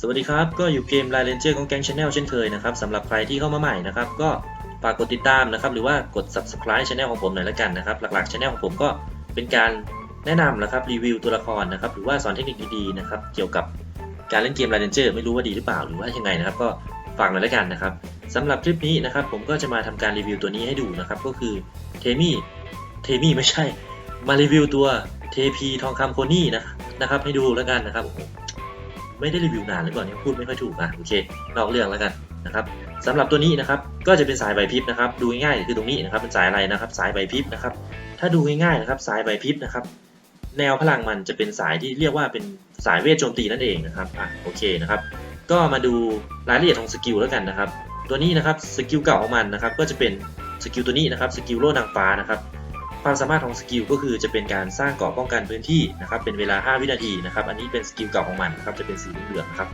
สวัสดีครับก็อยู่เกม Line Ranger ของแก๊ง Channel เช่นเคยนะครับสำหรับใครที่เข้ามาใหม่นะครับก็ฝากกดติดตามนะครับหรือว่ากด Subscribe Channel ของผมหน่อยละกันนะครับหลักๆ Channel ของผมก็เป็นการแนะนำนะครับรีวิวตัวละครนะครับหรือว่าสอนเทคนิคดีๆนะครับเกี่ยวกับการเล่นเกม Line Ranger ไม่รู้ว่าดีหรือเปล่าหรือว่ายังไงนะครับก็ฝากหน่อยละกันนะครับสำหรับคลิปนี้นะครับผมก็จะมาทำการรีวิวตัวนี้ให้ดูนะครับก็คือเทมี่เทมี่ไม่ใช่ มารีวิวตัวเทพีทองคำโคนี่นะนะครับให้ดูแล้วกันนะครับ ไม่ได้รีวิวนานหรือเปล่าเนี่ยพูดไม่ค่อยถูกอะโอเคนอกเรื่องแล้วกันนะครับสำหรับตัวนี้นะครับก็จะเป็นสายใบพริบนะครับ ดูง่ายๆคือตรงนี้นะครับเป็นสายอะไรนะครับ สายใบพริบนะครับ ถ้าดูง่ายๆนะครับสายใบพริบนะครับ แนวพลังมันจะเป็นสายที่เรียกว่าเป็นสายเวทโจมตีนั่นเองนะครับอะโอเคนะครับ ก็มาดูรายละเอียดของสกิลแล้วกันนะครับ ตัวนี้นะครับสกิลเก่าของมันนะครับ ก็จะเป็นสกิลตัวนี้นะครับสกิลโล่นางฟ้านะครับ ความสามารถของสกิลก็คือจะเป็นการสร้างเกราะป้องกันพื้นที่นะครับเป็นเวลา 5 วินาทีนะครับอันนี้เป็นสกิลเก่าของมันนะครับจะเป็นสีเหลืองนะครับ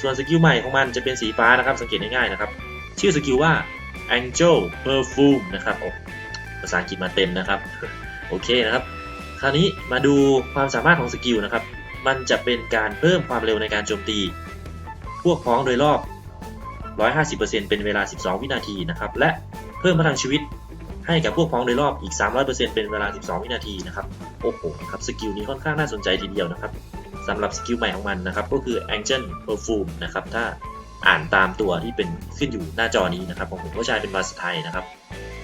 ส่วนสกิลใหม่ของมันจะเป็นสีฟ้านะครับสังเกตง่ายๆนะครับชื่อสกิลว่า Angel Perfume นะครับภาษาอังกฤษมาเต็มนะครับโอเคนะครับคราวนี้มาดูความสามารถของสกิลนะครับมันจะเป็นการเพิ่มความเร็วในการโจมตี พวกพ้องโดยรอบ 150%เป็นเวลา 12 วินาทีนะครับและเพิ่มพลังชีวิต ให้กับพวกพ้องโดยรอบอีก 300%เป็นเวลา 12 วินาทีนะครับ โอ้โหครับสกิลนี้ค่อนข้างน่าสนใจทีเดียวนะครับสำหรับสกิลใหม่ของมันนะครับ ก็คือ Angel Perfume นะครับ ถ้าอ่านตามตัวที่เป็นขึ้นอยู่หน้าจอนี้นะครับของผมก็ใช้เป็นภาษาไทยนะครับ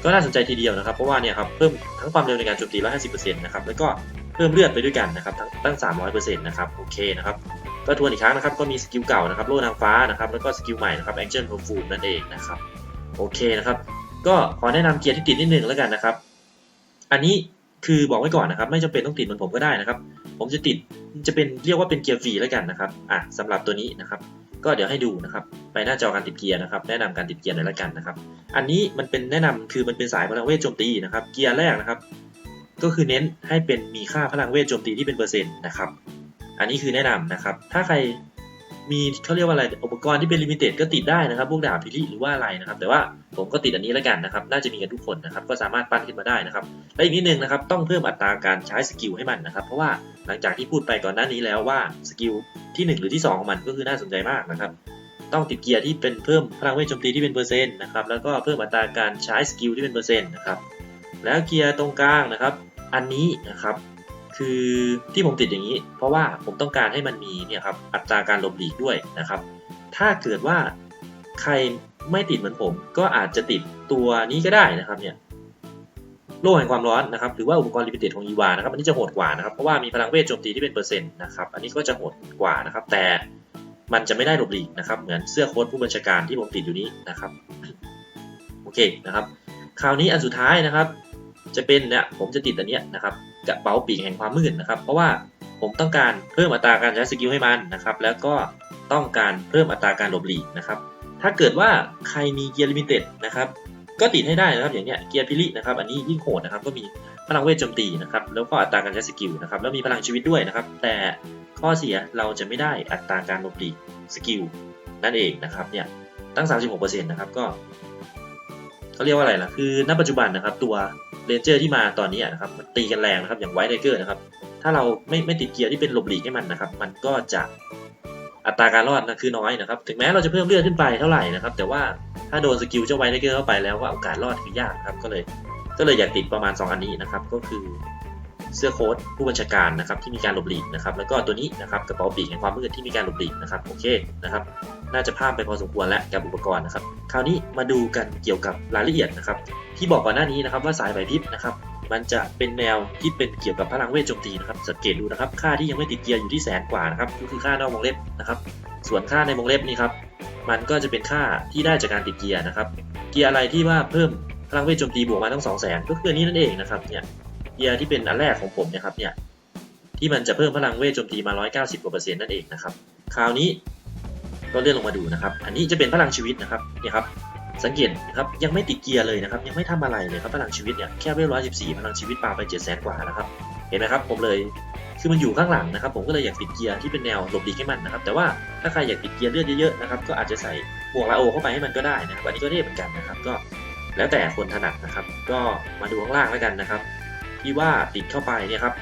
ก็น่าสนใจทีเดียวนะครับ เพราะว่าเนี่ยครับเพิ่มทั้งความเร็วในการโจมตี 150%นะครับ แล้วก็เพิ่มเลือดไปด้วยกันนะครับ ทั้งตั้ง 300%นะครับโอเคนะครับก็ทวนอีกครั้งนะครับก็มีสกิลเก่านะครับโล่นางฟ้านะครับแล้วก็สกิลใหม่นะครับ Angel Perfume นั่นเองนะครับโอเคนะครับ ก็ขอแนะนำเกียร์ที่ติดนิดนึงแล้วกันนะครับ อันนี้คือบอกไว้ก่อนนะครับ ไม่จำเป็นต้องติดเหมือนผมก็ได้นะครับ ผมจะติดจะเป็นเรียกว่าเป็นเกียร์ฟรีแล้วกันนะครับอะสำหรับตัวนี้นะครับ ก็เดี๋ยวให้ดูนะครับ ไปหน้าจอการติดเกียร์นะครับ แนะนำการติดเกียร์หน่อยละกันนะครับ อันนี้มันเป็นแนะนำคือมันเป็นสายพลังเวทโจมตีนะครับ เกียร์แรกนะครับ ก็คือเน้นให้เป็นมีค่าพลังเวทโจมตีที่เป็นเปอร์เซ็นต์นะครับ อันนี้คือแนะนำนะครับ ถ้าใคร มีเขาเรียกว่าอะไรอุปกรณ์ที่เป็นลิมิเต็ดก็ติดได้นะครับพวกดาบพิลิหรือว่าอะไรนะครับ แต่ว่าผมก็ติดอันนี้แล้วกันนะครับ น่าจะมีกันทุกคนนะครับ ก็สามารถปั้นขึ้นมาได้นะครับ และอีกนิดนึงนะครับ ต้องเพิ่มอัตราการใช้สกิลให้มันนะครับ เพราะว่าหลังจากที่พูดไปก่อนหน้านี้แล้วว่าสกิลที่ 1 หรือที่ 2 ของมันก็คือน่าสนใจมากนะครับ ต้องติดเกียร์ที่เป็นเพิ่มพลังเวทโจมตีที่เป็นเปอร์เซ็นต์นะครับ แล้วก็เพิ่มอัตราการใช้สกิลที่เป็นเปอร์เซ็นต์นะครับ แล้วเกียร์ตรงกลางนะครับ อันนี้นะครับ คือที่ผมติดอย่างนี้ เพราะว่าผมต้องการให้มันมีเนี่ยครับอัตราการหลบหลีกด้วยนะครับ ถ้าเกิดว่าใครไม่ติดเหมือนผม ก็อาจจะติดตัวนี้ก็ได้นะครับเนี่ยโล่แห่งความร้อนนะครับหรือว่าอุปกรณ์ลิมิเต็ดของอีวานะครับอันนี้จะโหดกว่านะครับเพราะว่ามีพลังเวทโจมตีที่เป็นเปอร์เซ็นต์นะครับอันนี้ก็จะโหดกว่านะครับ แต่มันจะไม่ได้หลบหลีกนะครับ เหมือนเสื้อโค้ทผู้บัญชาการที่ผมติดอยู่นี้นะครับโอเคนะครับ คราวนี้อันสุดท้ายนะครับ จะเป็นเนี่ยผมจะติดอันเนี้ยนะครับ กระเป๋าปีกแห่งความมืดนะครับ เพราะว่าผมต้องการเพิ่มอัตราการใช้สกิลให้มันนะครับ แล้วก็ต้องการเพิ่มอัตราการหลบหลีกนะครับ ถ้าเกิดว่าใครมีเกียร์ลิมิเต็ดนะครับก็ติดให้ได้นะครับอย่างเนี้ยเกียร์พิลินะครับอันนี้ยิ่งโหดนะครับก็มีพลังเวทโจมตีนะครับแล้วก็อัตราการใช้สกิลนะครับแล้วมีพลังชีวิตด้วยนะครับ แต่ข้อเสียเราจะไม่ได้อัตราการหลบหลีกสกิลนั่นเองนะครับเนี่ยตั้ง 36%นะครับก็ เขาเรียกว่าอะไรล่ะ คือณปัจจุบันนะครับ ตัวเรนเจอร์ที่มาตอนนี้นะครับมันตีกันแรงนะครับ อย่างไวท์ไทเกอร์นะครับ ถ้าเราไม่ไม่ติดเกียร์ที่เป็นหลบหลีกให้มันนะครับ มันก็จะอัตราการรอดนะคือน้อยนะครับ ถึงแม้เราจะเพิ่มเลือดขึ้นไปเท่าไหร่นะครับ แต่ว่าถ้าโดนสกิลเจ้าไวท์ไทเกอร์เข้าไปแล้วว่าโอกาสรอดคือยากครับ ก็เลย ก็เลยอยากติดประมาณ 2 อันนี้นะครับ ก็คือ เสื้อโค้ทผู้บัญชาการนะครับที่มีการหลบหลีกนะครับแล้วก็ตัวนี้นะครับกระเป๋าปีกแห่งความมืดที่มีการหลบหลีกนะครับโอเคนะครับน่าจะพลาดไปพอสมควรแล้วกับอุปกรณ์นะครับคราวนี้มาดูกันเกี่ยวกับรายละเอียดนะครับที่บอกก่อนหน้านี้นะครับว่าสายไหวพริบนะครับมันจะเป็นแนวที่เป็นเกี่ยวกับพลังเวทโจมตีนะครับสังเกตดูนะครับค่าที่ยังไม่ติดเกียร์อยู่ที่แสนกว่านะครับก็คือค่านอกวงเล็บนะครับส่วนค่าในวงเล็บนี่ครับมันก็จะเป็นค่าที่ได้จากการติดเกียร์นะครับเกียร์อะไรที่ว่าเพิ่มพลังเวทโจมตีบวกมาตั้งสองแสนก็คือนี้นั่นเองนะครับเนี่ย เกียร์ที่เป็นอันแรกของผมนะครับเนี่ยที่มันจะเพิ่มพลังเวทโจมตีมา 190กว่าเปอร์เซ็นต์นั่นเองนะครับ คราวนี้ก็เลื่อนลงมาดูนะครับ อันนี้จะเป็นพลังชีวิตนะครับเนี่ยครับ สังเกตนะครับยังไม่ติดเกียร์เลยนะครับ ยังไม่ทำอะไรเลยครับพลังชีวิตเนี่ยแค่เวลร้อยสิบสี่พลังชีวิตปาไปเจ็ดแสนกว่านะครับ เห็นไหมครับ ผมเลยคือมันอยู่ข้างหลังนะครับ ผมก็เลยอยากติดเกียร์ที่เป็นแนวหลบหลีให้มันนะครับ แต่ว่าถ้าใครอยากติดเกียร์เลือดเยอะๆนะครับก็อาจจะใส่หมวกลาโอเข้าไปให้มันก็ได้นะครับอันนี้ก็เท่เหมือนกันนะครับ ก็แล้วแต่คนถนัดนะครับ ก็มาดูข้างล่างแล้วกันนะครับ ที่ว่าติดเข้าไปเนี่ยครับ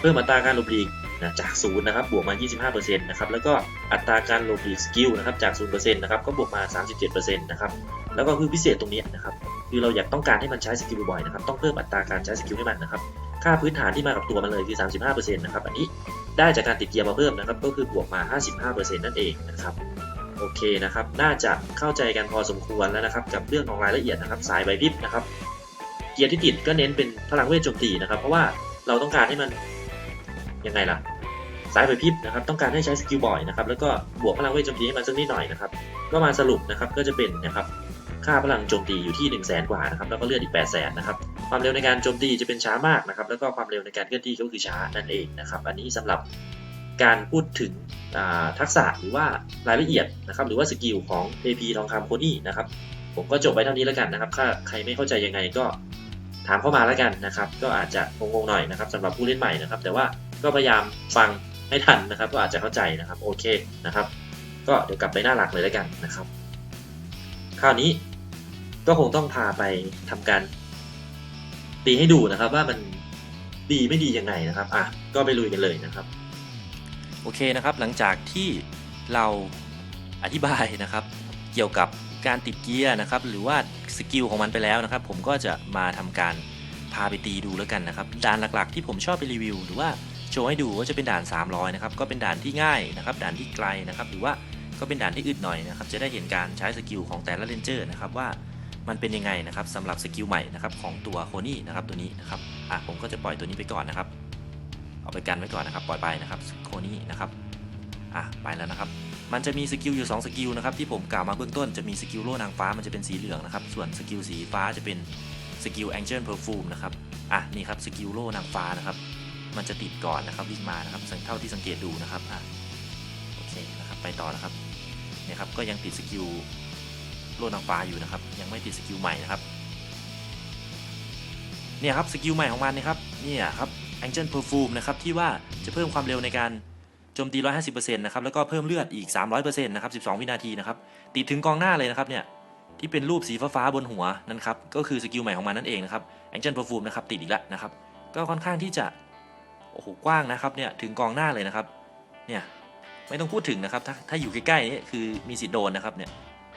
เพิ่มอัตราการหลบหลีกนะจากศูนย์นะครับบวกมา 25%นะครับแล้วก็อัตราการหลบหลีกสกิลนะครับจาก0%นะครับก็บวกมา 37%นะครับแล้วก็คือพิเศษตรงนี้นะครับคือเราอยากต้องการให้มันใช้สกิลบ่อยๆนะครับต้องเพิ่มอัตราการใช้สกิลให้มันนะครับค่าพื้นฐานที่มากับตัวมันเลยคือ 35%นะครับอันนี้ได้จากการติดเกียร์มาเพิ่มนะครับก็คือบวกมา 55%นั่นเองนะครับโอเคนะครับ น่าจะเข้าใจกันพอสมควรแล้วนะครับ กับเรื่องของรายละเอียดนะครับ สายใบพิบนะครับ กียร์ที่ติดก็เน้นเป็นพลังเวทโจมตีนะครับ เพราะว่าเราต้องการให้มันยังไงล่ะสายใบพริบนะครับต้องการให้ใช้สกิลบ่อยนะครับแล้วก็บวกพลังเวทโจมตีให้มันสักนิดหน่อยนะครับก็มาสรุปนะครับก็จะเป็นนะครับค่าพลังโจมตีอยู่ที่ 1 0 0 0 0แสนกว่านะครับแล้วก็เลือดอีก8 0 0แสนนะครับความเร็วในการโจมตีจะเป็นช้ามากนะครับแล้วก็ความเร็วในการเคลื่อนที่ก็คือช้านั่นเองนะครับอันนี้สำหรับการพูดถึงทักษะหรือว่ารายละเอียดนะครับหรือว่าสกิลของ AP ทองคำโคนี่นะครับผมก็จบไว้เท่านี้แล้วกันนะครับถ้าใครไม่เข้าใจยังไงก็ ถามเข้ามาแล้วกันนะครับ ก็อาจจะงงๆหน่อยนะครับสำหรับผู้เล่นใหม่นะครับ แต่ว่าก็พยายามฟังให้ทันนะครับ ก็อาจจะเข้าใจนะครับโอเคนะครับ ก็เดี๋ยวกลับไปหน้าหลักเลยแล้วกันนะครับ คราวนี้ก็คงต้องพาไปทำการตีให้ดูนะครับว่ามันดีไม่ดียังไงนะครับอะก็ไปลุยกันเลยนะครับ โอเคนะครับหลังจากที่เราอธิบายนะครับ เกี่ยวกับ การติดเกียร์นะครับ หรือว่าสกิลของมันไปแล้วนะครับ ผมก็จะมาทำการพาไปตีดูแล้วกันนะครับ ด่านหลักๆ ที่ผมชอบไปรีวิว หรือว่าโชว์ให้ดูว่าจะเป็นด่าน 300 นะครับ ก็เป็นด่านที่ง่ายนะครับ ด่านที่ไกลนะครับ หรือว่าก็เป็นด่านที่อึดหน่อยนะครับ จะได้เห็นการใช้สกิลของแต่ละเลนเจอร์นะครับว่ามันเป็นยังไงนะครับสำหรับสกิลใหม่นะครับของตัวโคนี่นะครับตัวนี้นะครับอะผมก็จะปล่อยตัวนี้ไปก่อนนะครับ เอาไปกันไว้ก่อนนะครับ ปล่อยไปนะครับโคนี่นะครับอะไปแล้วนะครับ มันจะมีสกิลอยู่ 2 สกิลนะครับที่ผมกล่าวมาเบื้องต้นจะมีสกิลโล่นางฟ้ามันจะเป็นสีเหลืองนะครับ ส่วนสกิลสีฟ้าจะเป็นสกิลแองเจิลเพอร์ฟูมนะครับ อะนี่ครับสกิลโล่นางฟ้านะครับ มันจะติดก่อนนะครับวิ่งมานะครับสังเท่าที่สังเกตดูนะครับอะโอเคนะครับไปต่อนะครับเนี่ยครับก็ยังติดสกิลโล่นางฟ้าอยู่นะครับ ยังไม่ติดสกิลใหม่นะครับเนี่ยครับสกิลใหม่ของมันนะครับเนี่ยครับ Angel Perfume นะครับที่ว่าจะเพิ่มความเร็วในการ จมตี 150%นะครับแล้วก็เพิ่มเลือดอีก 300%นะครับ 12 วินาทีนะครับติดถึงกองหน้าเลยนะครับเนี่ยที่เป็นรูปสีฟ้าๆบนหัวนั่นครับก็คือสกิลใหม่ของมันนั่นเองนะครับ Angel Perfume นะครับติดอีกแล้วนะครับก็ค่อนข้างที่จะโอ้โหกว้างนะครับเนี่ยถึงกองหน้าเลยนะครับเนี่ยไม่ต้องพูดถึงนะครับถ้าถ้าอยู่ใกล้ๆนี่คือมีสิทธิ์โดนนะครับเนี่ย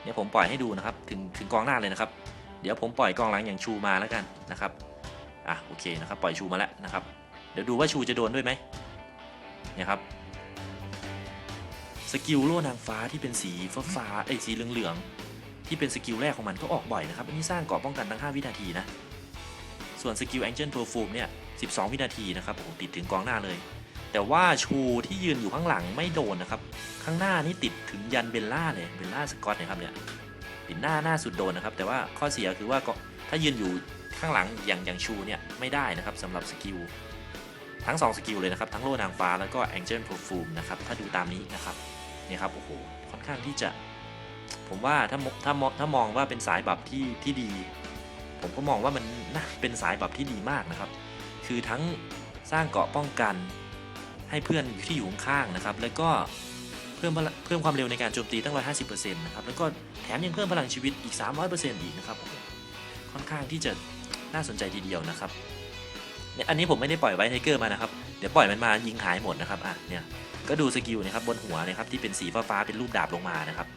เนี่ยผมปล่อยให้ดูนะครับถึงถึงกองหน้าเลยนะครับ เดี๋ยวผมปล่อยกองหลังอย่างชูมาแล้วกันนะครับอะโอเคนะครับปล่อยชูมาแล้วนะครับ เดี๋ยวดูว่าชูจะโดนด้วยไหมเนี่ยครับ สกิลโล่นางฟ้าที่เป็นสีฟ้าฟ้าไอ้สีเหลืองๆที่เป็นสกิลแรกของมันก็ออกบ่อยนะครับอันนี้สร้างเกราะป้องกันตั้ง 5 วินาทีนะ ส่วนสกิล Angel Perfume เนี่ย 12 วินาทีนะครับโอ้ติดถึงกองหน้าเลย แต่ว่าชูที่ยืนอยู่ข้างหลังไม่โดนนะครับ ข้างหน้านี่ติดถึงยันเบลล่าเลยเบลล่าสกอตนะครับเนี่ยติดหน้าหน้าสุดโดนนะครับ แต่ว่าข้อเสียคือว่าก็ถ้ายืนอยู่ข้างหลังอย่างอย่างชูเนี่ยไม่ได้นะครับสำหรับสกิลทั้ง 2 สกิลเลยนะครับ ทั้งโล่นางฟ้าแล้วก็ Angel Perfume นะครับ ถ้าดูตามนี้นะครับ เนี่ยครับโอ้โหค่อนข้างที่จะ ผมว่าถ้ามถ้ามองถ้ามองว่าเป็นสายบับที่ที่ดี ผมก็มองว่ามันน่าเป็นสายบับที่ดีมากนะครับ คือทั้งสร้างเกาะป้องกัน ให้เพื่อนที่อยู่ข้างนะครับ แล้วก็เพิ่มเพิ่มความเร็วในการโจมตีตั้ง 150%นะครับแล้วก็แถมยังเพิ่มพลังชีวิตอีก 300%อีกนะครับค่อนข้างที่จะน่าสนใจทีเดียวนะครับเนี่ยอันนี้ผมไม่ได้ปล่อยไว้ไทเกอร์มานะครับ เดี๋ยวปล่อยมันมายิงหายหมดนะครับ อะ เนี่ย ก็ดูสกิลนะครับบนหัวนะครับที่เป็นสีฟ้าๆเป็นรูปดาบลงมานะครับ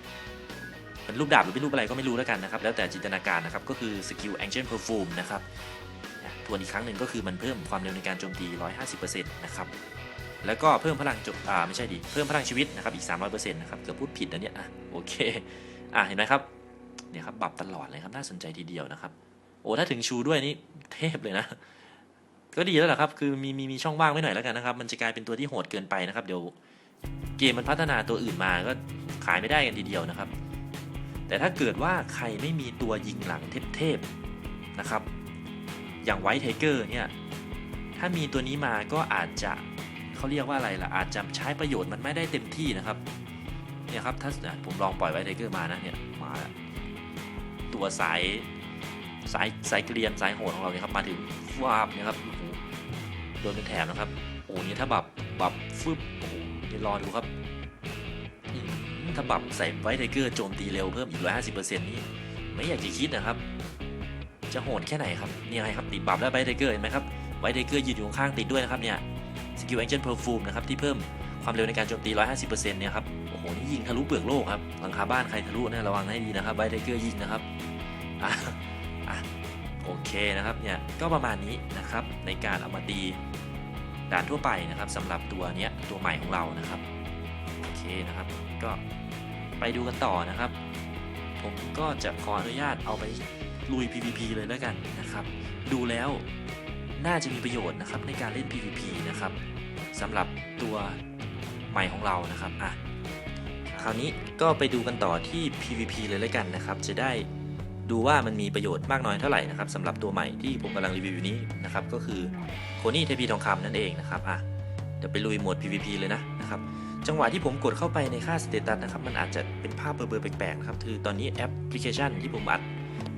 เป็นรูปดาบหรือเป็นรูปอะไรก็ไม่รู้แล้วกันนะครับ แล้วแต่จินตนาการนะครับก็คือสกิล Angel Perfume นะครับทวนอีกครั้งหนึ่งก็คือมันเพิ่มความเร็วในการโจมตี 150%นะครับแล้วก็เพิ่มพลังจบอ่าไม่ใช่ดิเพิ่มพลังชีวิตนะครับอีก 300%นะครับเกือบพูดผิดนะเนี่ยอะโอเคอะเห็นไหมครับเนี่ยครับปรับตลอดเลยครับน่าสนใจทีเดียวนะครับโอ้ถ้าถึงชูด้วยนี่เทพเลยนะ ก็ดีแล้วแหละครับ คือมีมีมีช่องว่างไว้หน่อยแล้วกันนะครับ มันจะกลายเป็นตัวที่โหดเกินไปนะครับ เดี๋ยวเกมมันพัฒนาตัวอื่นมาก็ขายไม่ได้กันทีเดียวนะครับ แต่ถ้าเกิดว่าใครไม่มีตัวยิงหลังเทพๆนะครับ อย่างไวท์ไทเกอร์เนี่ยถ้ามีตัวนี้มาก็อาจจะเขาเรียกว่าอะไรล่ะ อาจจะใช้ประโยชน์มันไม่ได้เต็มที่นะครับ เนี่ยครับถ้าผมลองปล่อยไวท์ไทเกอร์มานะเนี่ยมาแล้วตัวสาย สายสายเกลียนสายโหดของเราเนี่ยครับมาถึงวาบเนี่ยครับโอ้โหโดนเป็นแถมนะครับโอ้นี่ถ้าบับบับบฟึบโอ้โหนี่รอดูครับถ้าบับใส่ไวท์ไทเกอร์โจมตีเร็วเพิ่มอีก150%นี่ไม่อยากจะคิดนะครับ จะโหดแค่ไหนครับเนี่ยไงครับติดบับแล้วไวท์ไทเกอร์เห็นไหมครับไวท์ไทเกอร์ยืนอยู่ข้างติดด้วยนะครับเนี่ยสกิล Ancient Perfume นะครับที่เพิ่มความเร็วในการโจมตี 150%เนี่ยครับ โอ้โห นี่ยิงทะลุเปลือกโลกครับ หลังคาบ้านใครทะลุนะระวังให้ดีนะครับไบเดเกอร์ยิงนะครับอะ โอเคนะครับเนี่ยก็ประมาณนี้นะครับในการเอามาตีด่านทั่วไปนะครับสำหรับตัวเนี้ยตัวใหม่ของเรานะครับโอเคนะครับก็ไปดูกันต่อนะครับ ผมก็จะขออนุญาตเอาไปลุย PVP เลยแล้วกันนะครับ ดูแล้วน่าจะมีประโยชน์นะครับในการเล่น PVP นะครับสำหรับตัวใหม่ของเรานะครับอะคราวนี้ก็ไปดูกันต่อที่ PVP เลยแล้วกันนะครับ จะได้ ดูว่ามันมีประโยชน์มากน้อยเท่าไหร่นะครับสำหรับตัวใหม่ที่ผมกำลังรีวิวอยู่นี้นะครับก็คือโคนี่เทพีทองคำนั่นเองนะครับอะเดี๋ยวไปลุยโหมด PVP เลยนะนะครับจังหวะที่ผมกดเข้าไปในค่าสเตตัสนะครับมันอาจจะเป็นภาพเบลอๆแปลกๆนะครับคือตอนนี้แอปพลิเคชันที่ผมอัด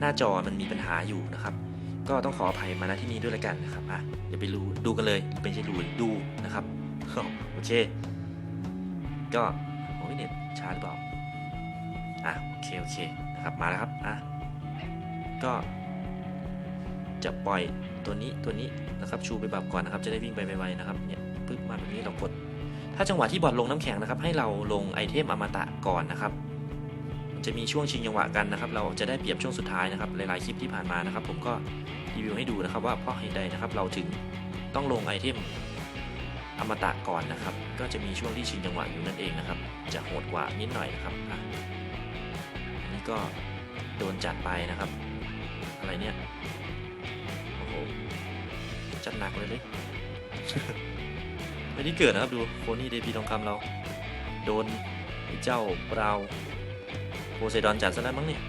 หน้าจอมันมีปัญหาอยู่นะครับก็ต้องขออภัยมาณที่นี้ด้วยละกันนะครับอะเดี๋ยวไปดูดูกันเลยไม่ใช่ดูดูนะครับโอเค ก็โอ้ยเน็ตช้าหรือเปล่าอะโอเคโอเคนะครับมาแล้วครับอะ ก็ จะปล่อยตัวนี้ตัวนี้นะครับชูไปแบบก่อนนะครับ จะได้วิ่งไปไวๆนะครับเนี่ยปึ๊บมาแบบนี้เรากด ถ้าจังหวะที่บอลลงน้ำแข็งนะครับ ให้เราลงไอเทมอมตะก่อนนะครับ จะมีช่วงชิงจังหวะกันนะครับ เราจะได้เปรียบช่วงสุดท้ายนะครับหลายๆคลิปที่ผ่านมานะครับ ผมก็รีวิวให้ดูนะครับ ว่าเพราะเหตุใดนะครับ เราถึงต้องลงไอเทมอมตะก่อนนะครับ ก็จะมีช่วงที่ชิงจังหวะอยู่นั่นเองนะครับ จะโหดกว่านิดหน่อยนะครับอันนี้ก็โดนจัดไปนะครับ อะไรเนี่ย โอ้โห จัดหนักเลยเลยไม่ได้เกิดนะครับดูโคนี่เดพีทองคำเรา โดนไอ้เจ้าเปราโพไซดอนจัดซะแล้วมั้งเนี่ย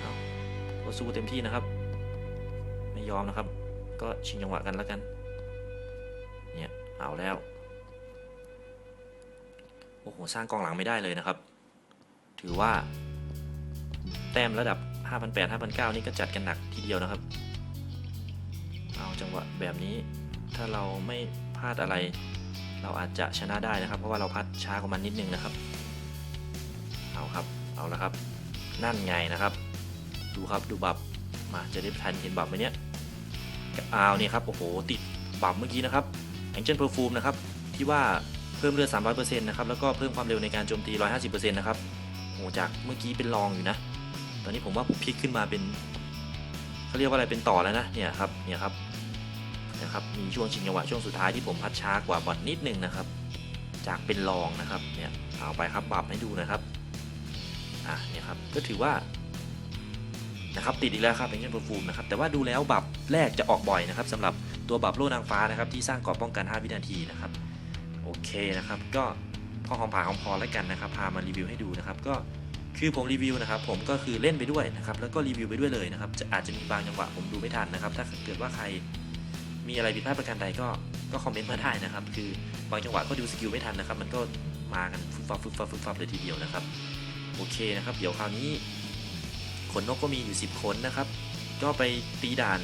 เอาก็สู้เต็มที่นะครับ ไม่ยอมนะครับ ก็ชิงจังหวะกันแล้วกัน เนี่ย เอาแล้ว โอ้โห สร้างกองหลังไม่ได้เลยนะครับ ถือว่า แต้มระดับ 5,800 5,900 นี่ก็จัดกันหนักทีเดียวนะครับ เอาจังหวะแบบนี้ ถ้าเราไม่พลาดอะไร เราอาจจะชนะได้นะครับ เพราะว่าเราพัดช้ากว่ามันนิดนึงนะครับ เอาครับ เอาละครับ นั่นไงนะครับ ดูครับ ดูบับ มา จะได้ทันเห็นบับไหมเนี่ยเอาเนี่ยครับ โอ้โห ติดบับเมื่อกี้นะครับแองเจิลเพอร์ฟูมนะครับ ที่ว่าเพิ่มเลือด 300%นะครับ แล้วก็เพิ่มความเร็วในการโจมตี 150%นะครับโอ้โหจากเมื่อกี้เป็นรองอยู่นะ ตอนนี้ผมว่าผมพลิกขึ้นมาเป็นเขาเรียกว่าอะไรเป็นต่อแล้วนะเนี่ยครับเนี่ยครับนะครับมีช่วงชิงจังหวะช่วงสุดท้ายที่ผมพัดช้ากว่าบอลนิดนึงนะครับ จากเป็นรองนะครับเนี่ยเอาไปครับปรับให้ดูนะครับอะเนี่ยครับก็ถือว่านะครับติดอีกแล้วครับเป็นเงินเปรฟูมนะครับแต่ว่าดูแล้วบับแรกจะออกบ่อยนะครับสำหรับตัวบับโล่นางฟ้านะครับที่สร้างกรอบป้องกัน 5 วินาทีนะครับโอเคนะครับก็พอหอมปาหอมคอแล้วกันนะครับ พามารีวิวให้ดูนะครับก็ คือผมรีวิวนะครับผมก็คือเล่นไปด้วยนะครับแล้วก็รีวิวไปด้วยเลยนะครับจะอาจจะมีบางจังหวะผมดูไม่ทันนะครับ ถ้าเกิดว่าใครมีอะไรผิดพลาดประการใดก็ก็คอมเมนต์มาได้นะครับ คือบางจังหวะก็ดูสกิลไม่ทันนะครับ มันก็มากันฟึบฟับฟึบฟับฟึบฟับเลยทีเดียวนะครับโอเคนะครับ เดี๋ยวคราวนี้ขนนกก็มีอยู่ 10 ขนนะครับ ก็ไปตีด่าน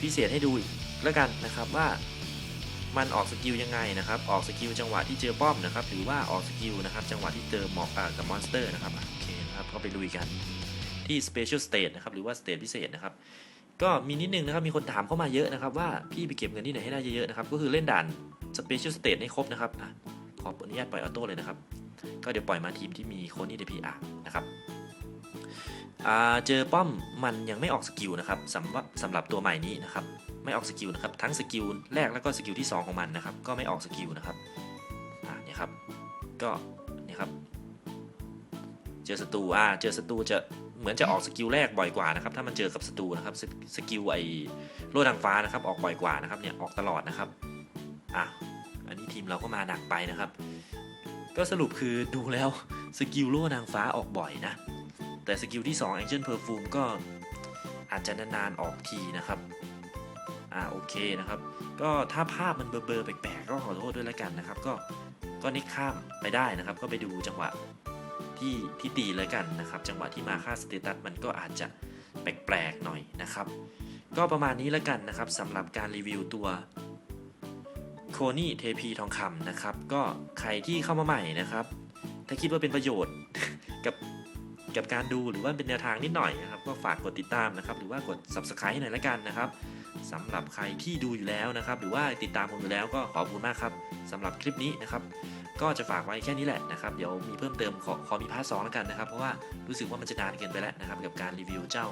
พิเศษให้ดูแล้วกันนะครับว่ามันออกสกิลยังไงนะครับ ออกสกิลจังหวะที่เจอป้อมนะครับ หรือว่าออกสกิลนะครับ จังหวะที่เจอหมอกกับมอนสเตอร์นะครับโอเค นะครับ ก็ไปลุยกันที่ Special State นะครับ หรือว่าสเต e พิเศษนะครับ ก็มีนิดนึงนะครับ มีคนถามเข้ามาเยอะนะครับ ว่าพี่ไปเก็บเงินที่ไหนให้ได้เยอะๆนะครับ ก็คือเล่นด่าน Special State ให้ครบนะครับอขออนุญาตปล่อยออโต้เลยนะครับ ก็เดี๋ยวปล่อยมาทีมที่มีโคนี่เดพีอาร์นะครับเจอป้อมมันยังไม่ออกสกิลนะครับสำหรับสำหรับตัวใหม่นี้นะครับไม่ออกสกิลนะครับทั้งสกิลแรกแล้วก็สกิลที่ 2 ของมันนะครับ ก็ไม่ออกสกิลนะครับอ่าเนี่ยครับก็เนี่ยครับ จอศัตรูอ่าเจอศัตรูจะเหมือนจะออกสกิลแรกบ่อยกว่านะครับ ถ้ามันเจอกับศัตรูนะครับสสกิลไอโล่นางฟ้านะครับ ออกบ่อยกว่านะครับเนี่ยออกตลอดนะครับอะอันนี้ทีมเราก็มาหนักไปนะครับ ก็สรุปคือดูแล้วสกิลโล่นางฟ้าออกบ่อยนะ แต่สกิลที่2 Angel Perfume ก็อาจจะนานๆออกทีนะครับอ่าโอเคนะครับ ก็ถ้าภาพมันเบลอๆแปลกๆก็ขอโทษด้วยแล้วกันนะครับ ก็ก็นิกข้ามไปได้นะครับ ก็ไปดูจังหวะ ที่ที่ตีเลยกันนะครับ จังหวะที่มาค่าสเตตัสมันก็อาจจะแปลกๆหน่อยนะครับ ก็ประมาณนี้แล้วกันนะครับสำหรับการรีวิวตัวโคนี่เทพีทองคำนะครับ ก็ใครที่เข้ามาใหม่นะครับ ถ้าคิดว่าเป็นประโยชน์กับกับการดูหรือว่าเป็นแนวทางนิดหน่อยนะครับ ก็ฝากกดติดตามนะครับ หรือว่ากด subscribe ให้หน่อยละกันนะครับสำหรับใครที่ดูอยู่แล้วนะครับ หรือว่าติดตามผมอยู่แล้วก็ขอบคุณมากครับสำหรับคลิปนี้นะครับ ก็จะฝากไว้แค่นี้แหละนะครับเดี๋ยวมีเพิ่มเติมขอขอมีพาร์ทสองแล้วกันนะครับ เพราะว่ารู้สึกว่ามันจะนานเกินไปแล้วนะครับกับการรีวิวเจ้า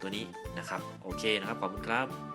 ตัวนี้นะครับโอเคนะครับขอบคุณครับ